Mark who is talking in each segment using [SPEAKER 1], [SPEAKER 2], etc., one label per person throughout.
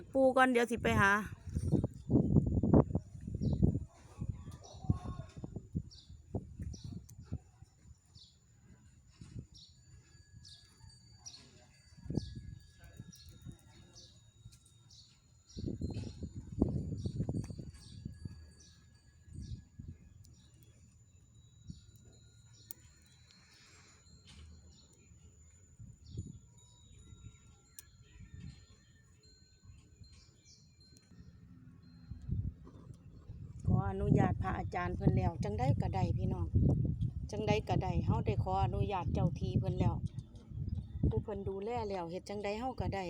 [SPEAKER 1] กปูก่อนเดี๋ยวสิไปหา ออนุญาตพระอาจารย์เพิ่นแล้ว จังได้กระไดพี่น้อง จังได้กระไดเฮาได้ขออนุญาตเจ้าทีเพิ่นแล้ว ผู้เพิ่นดูแลแล้วเฮ็ดจังได้เฮาก็ได้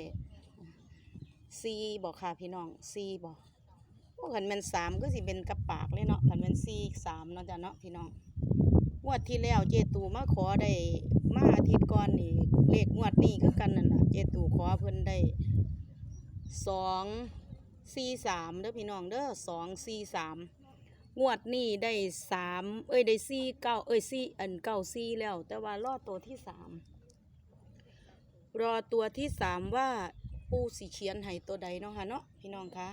[SPEAKER 1] ซีบ่ค่ะพี่น้องซีบ่โอ้คันแม่นสามก็สิเป็นกับปากเลยเนาะคันแม่นซีสามเนาะจ้ะเนาะพี่น้องงวดที่แล้วเจตูมาขอได้มาอาทิตย์ก่อนนี่เลขงวดนี้คือกันนั่นน่ะเจตูขอเพิ่นได้สองสี่สามเด้อพี่น้องเด้อสองสี่สาม งวดนี้ได้สามเอ้ยได้สี่เก้าเอ้ยสี่อันเก้าสี่แล้ว แต่ว่ารอตัวที่สามรอตัวที่สามว่าปูสีเขียนให้ตัวใดเนาะค่ะเนาะพี่น้องคะ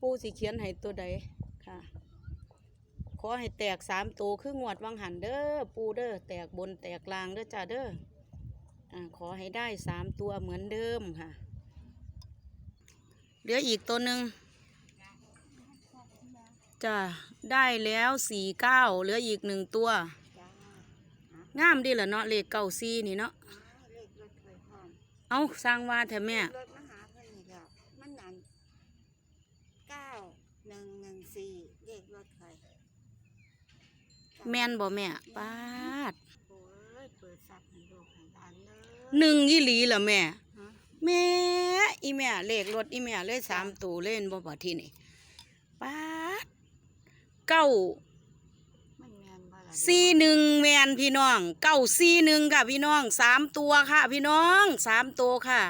[SPEAKER 1] ปูสีเขียนให้ตัวใดค่ะ ขอให้แตกสามตัวคืองวดวังหันเด้อปูเด้อแตกบนแตกลางเด้อจ้าเด้ออ่าขอให้ได้สามตัวเหมือนเดิมค่ะ เหลืออีกตัวหนึ่ง จ้ะได้แล้วสี่เก้าเหลืออีกหนึ่งตัว
[SPEAKER 2] จ้างา
[SPEAKER 1] มดีละเนาะเลขเก้าสี่นี่เนาะ
[SPEAKER 2] เลขรถเคยพร้อม
[SPEAKER 1] เอาสร้างว่าแท้แม่
[SPEAKER 2] รถมาหาเพื่อนนี่แล้วมันนั่นเก้าหนึ่งหนึ่งสี่เลขรถเคย
[SPEAKER 1] แม่นบ่แม่ปาด
[SPEAKER 2] โอ้ยเปิดซับให้ลูกให้หลานเลย
[SPEAKER 1] หนึ่งยี่หลีเหรอแม่
[SPEAKER 2] ฮะ
[SPEAKER 1] แม่อีแม่เลขรถอีแม่เลยสามตัวเล่นบ่บ่ที่นี่ปาด เก้า
[SPEAKER 2] มันแมนบ่ล่ะ
[SPEAKER 1] สี่หนึ่งแมนพี่น้อง เก้าสี่หนึ่งค่ะพี่น้องสามตัวค่ะ พี่น้องสามตัวค่ะ